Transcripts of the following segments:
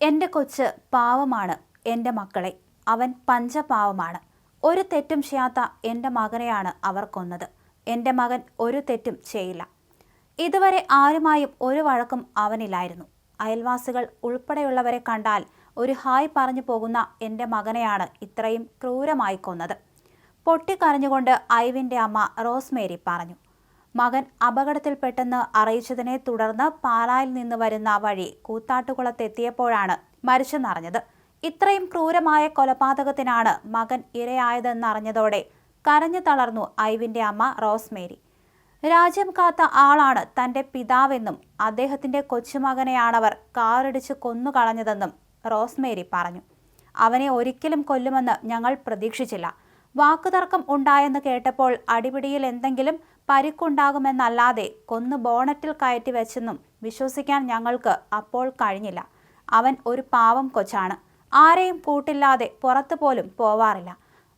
എന്റെ കൊച്ച് പാവമാണ് എന്റെ മക്കളെ. അവൻ പഞ്ചപാവമാണ്. ഒരു തെറ്റും ചെയ്യാത്ത എന്റെ മകനെയാണ് അവർ കൊന്നത്. എന്റെ മകൻ ഒരു തെറ്റും ചെയ്യില്ല. ഇതുവരെ ആരുമായും ഒരു വഴക്കും അവനില്ലായിരുന്നു. അയൽവാസികൾ ഉൾപ്പെടെയുള്ളവരെ കണ്ടാൽ ഒരു ഹായ് പറഞ്ഞു പോകുന്ന എന്റെ മകനെയാണ് ഇത്രയും ക്രൂരമായി കൊന്നത്. പൊട്ടിക്കരഞ്ഞുകൊണ്ട് ഐവിന്റെ അമ്മ റോസ്മേരി പറഞ്ഞു. മകൻ അപകടത്തിൽപ്പെട്ടെന്ന് അറിയിച്ചതിനെ തുടർന്ന് പാലായിൽ നിന്ന് വരുന്ന വഴി കൂത്താട്ടുകുളത്തെത്തിയപ്പോഴാണ് മരിച്ചെന്നറിഞ്ഞത്. ഇത്രയും ക്രൂരമായ കൊലപാതകത്തിനാണ് മകൻ ഇരയായതെന്നറിഞ്ഞതോടെ കരഞ്ഞു തളർന്നു ഐവിന്റെ അമ്മ റോസ്മേരി. രാജ്യം കാത്ത ആളാണ് തന്റെ പിതാവെന്നും അദ്ദേഹത്തിന്റെ കൊച്ചുമകനെയാണവർ കാറിടിച്ച് കൊന്നുകളഞ്ഞതെന്നും റോസ്മേരി പറഞ്ഞു. അവനെ ഒരിക്കലും കൊല്ലുമെന്ന് ഞങ്ങൾ പ്രതീക്ഷിച്ചില്ല. വാക്കുതർക്കം ഉണ്ടായെന്ന് കേട്ടപ്പോൾ അടിപിടിയിൽ എന്തെങ്കിലും പരിക്കുണ്ടാകുമെന്നല്ലാതെ കൊന്ന് ബോണറ്റിൽ കയറ്റി വെച്ചെന്നും വിശ്വസിക്കാൻ ഞങ്ങൾക്ക് അപ്പോൾ കഴിഞ്ഞില്ല. അവൻ ഒരു പാവം കൊച്ചാണ്. ആരെയും കൂട്ടില്ലാതെ പുറത്തു പോലും പോവാറില്ല.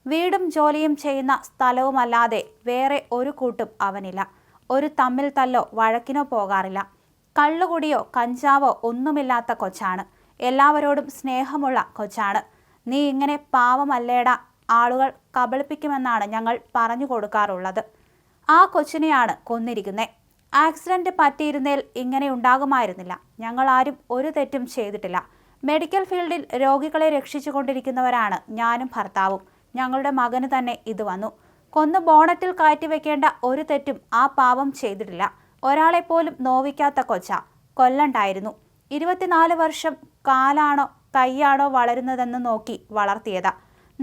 വീടും ജോലിയും ചെയ്യുന്ന സ്ഥലവുമല്ലാതെ വേറെ ഒരു കൂട്ടും അവനില്ല. ഒരു തമ്മിൽ തല്ലോ വഴക്കിനോ പോകാറില്ല. കള്ളുകുടിയോ കഞ്ചാവോ ഒന്നുമില്ലാത്ത കൊച്ചാണ്. എല്ലാവരോടും സ്നേഹമുള്ള കൊച്ചാണ്. നീ ഇങ്ങനെ പാവമല്ലേടാ ആളുകൾ കബളിപ്പിക്കുമെന്നാണ് ഞങ്ങൾ പറഞ്ഞു കൊടുക്കാറുള്ളത്. ആ കൊച്ചിനെയാണ് കൊന്നിരിക്കുന്നത് ആക്സിഡന്റ് പറ്റിയിരുന്നേൽ ഇങ്ങനെ ഉണ്ടാകുമായിരുന്നില്ല. ഞങ്ങൾ ആരും ഒരു തെറ്റും ചെയ്തിട്ടില്ല. മെഡിക്കൽ ഫീൽഡിൽ രോഗികളെ രക്ഷിച്ചുകൊണ്ടിരിക്കുന്നവരാണ് ഞാനും ഭർത്താവും. ഞങ്ങളുടെ മകന് തന്നെ ഇത് വന്നു. കൊന്ന് ബോണറ്റിൽ കയറ്റിവെക്കേണ്ട ഒരു തെറ്റും ആ പാവം ചെയ്തിട്ടില്ല. ഒരാളെപ്പോലും നോവിക്കാത്ത കൊച്ച. കൊല്ലണ്ടായിരുന്നു. ഇരുപത്തിനാല് വർഷം കാലാണോ കൈയാണോ വളരുന്നതെന്ന് നോക്കി വളർത്തിയതാ.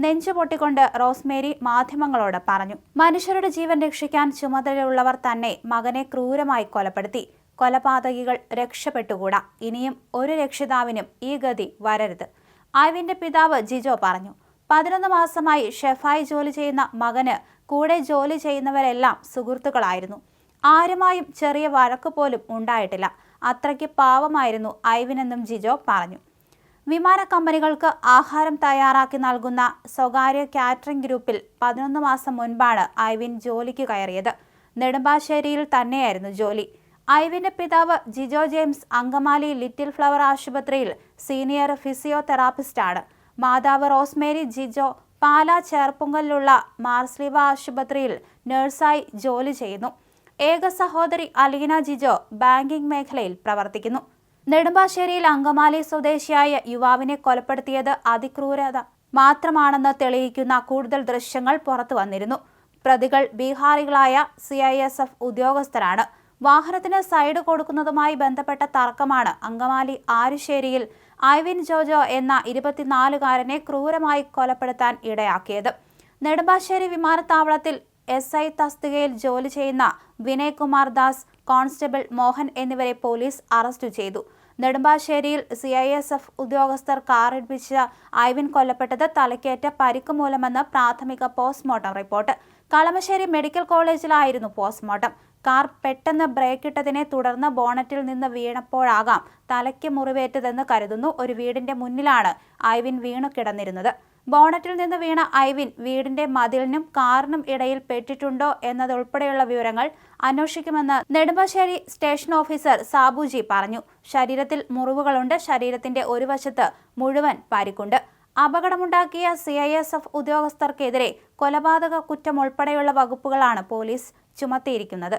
നെഞ്ചു പൊട്ടിക്കൊണ്ട് റോസ്മേരി മാധ്യമങ്ങളോട് പറഞ്ഞു. മനുഷ്യരുടെ ജീവൻ രക്ഷിക്കാൻ ചുമതലയുള്ളവർ തന്നെ മകനെ ക്രൂരമായി കൊലപ്പെടുത്തി. കൊലപാതകികൾ രക്ഷപ്പെട്ടുകൂടാ. ഇനിയും ഒരു രക്ഷിതാവിനും ഈ ഗതി വരരുത്. ഐവിന്റെ പിതാവ് ജിജോ പറഞ്ഞു. പതിനൊന്ന് മാസമായി ഷെഫായി ജോലി ചെയ്യുന്ന മകന് കൂടെ ജോലി ചെയ്യുന്നവരെല്ലാം സുഹൃത്തുക്കളായിരുന്നു. ആരുമായും ചെറിയ വഴക്ക് പോലും ഉണ്ടായിട്ടില്ല. അത്രയ്ക്ക് പാവമായിരുന്നു ഐവിനെന്നും ജിജോ പറഞ്ഞു. വിമാന കമ്പനികൾക്ക് ആഹാരം തയ്യാറാക്കി നൽകുന്ന സ്വകാര്യ കാറ്ററിംഗ് ഗ്രൂപ്പിൽ പതിനൊന്ന് മാസം മുൻപാണ് ഐവിൻ ജോലിക്ക് കയറിയത്. നെടുമ്പാശ്ശേരിയിൽ തന്നെയായിരുന്നു ജോലി. ഐവിന്റെ പിതാവ് Jijo James Angamaly Little Flower ആശുപത്രിയിൽ സീനിയർ ഫിസിയോതെറാപ്പിസ്റ്റാണ് മാതാവ് റോസ്മേരി ജിജോ പാല ചേർപ്പുങ്കലിലുള്ള മാർസ്ലിവ ആശുപത്രിയിൽ നഴ്സായി ജോലി ചെയ്യുന്നു. ഏക സഹോദരി അലീന ജിജോ ബാങ്കിംഗ് മേഖലയിൽ പ്രവർത്തിക്കുന്നു. നെടുമ്പാശ്ശേരിയിൽ അങ്കമാലി സ്വദേശിയായ യുവാവിനെ കൊലപ്പെടുത്തിയത് അതിക്രൂരത മാത്രമാണെന്ന് തെളിയിക്കുന്ന കൂടുതൽ ദൃശ്യങ്ങൾ പുറത്തു വന്നിരുന്നു. പ്രതികൾ ബീഹാറികളായ സി ഐ എസ് എഫ് ഉദ്യോഗസ്ഥരാണ്. വാഹനത്തിന് സൈഡ് കൊടുക്കുന്നതുമായി ബന്ധപ്പെട്ട തർക്കമാണ് അങ്കമാലി ആരുശ്ശേരിയിൽ ഐവിൻ ജോജോ എന്ന ഇരുപത്തിനാലുകാരനെ ക്രൂരമായി കൊലപ്പെടുത്താൻ ഇടയാക്കിയത്. നെടുമ്പാശ്ശേരി വിമാനത്താവളത്തിൽ എസ് ഐ തസ്തികയിൽ ജോലി ചെയ്യുന്ന വിനയ് കുമാർ ദാസ് കോൺസ്റ്റബിൾ മോഹൻ എന്നിവരെ പോലീസ് അറസ്റ്റ് ചെയ്തു. നെടുമ്പാശ്ശേരിയിൽ സി ഐ എസ് എഫ് ഉദ്യോഗസ്ഥർ കാറിടിപ്പിച്ച ഐവിൻ കൊല്ലപ്പെട്ടത് തലക്കേറ്റ പരിക്ക് മൂലമെന്ന് പ്രാഥമിക പോസ്റ്റ്മോർട്ടം റിപ്പോർട്ട്. കളമശ്ശേരി മെഡിക്കൽ കോളേജിലായിരുന്നു പോസ്റ്റ്മോർട്ടം. കാർ പെട്ടെന്ന് ബ്രേക്കിട്ടതിനെ തുടർന്ന് ബോണറ്റിൽ നിന്ന് വീണപ്പോഴാകാം തലയ്ക്ക് മുറിവേറ്റതെന്ന് കരുതുന്നു ഒരു വീടിന്റെ മുന്നിലാണ് ഐവിൻ വീണു കിടന്നിരുന്നത്. ബോണറ്റിൽ നിന്ന് വീണ ഐവിൻ വീടിന്റെ മതിലിനും കാറിനും ഇടയിൽ പെട്ടിട്ടുണ്ടോ എന്നതുൾപ്പെടെയുള്ള വിവരങ്ങൾ അന്വേഷിക്കുമെന്ന് നെടുമ്പാശ്ശേരി സ്റ്റേഷൻ ഓഫീസർ സാബുജി പറഞ്ഞു. ശരീരത്തിൽ മുറിവുകളുണ്ട്. ശരീരത്തിന്റെ ഒരു വശത്ത് മുഴുവൻ പരിക്കുണ്ട്. അപകടമുണ്ടാക്കിയ സി ഐ എസ് എഫ് ഉദ്യോഗസ്ഥർക്കെതിരെ കൊലപാതക കുറ്റം ഉൾപ്പെടെയുള്ള വകുപ്പുകളാണ് പോലീസ് ചുമത്തിയിരിക്കുന്നത്.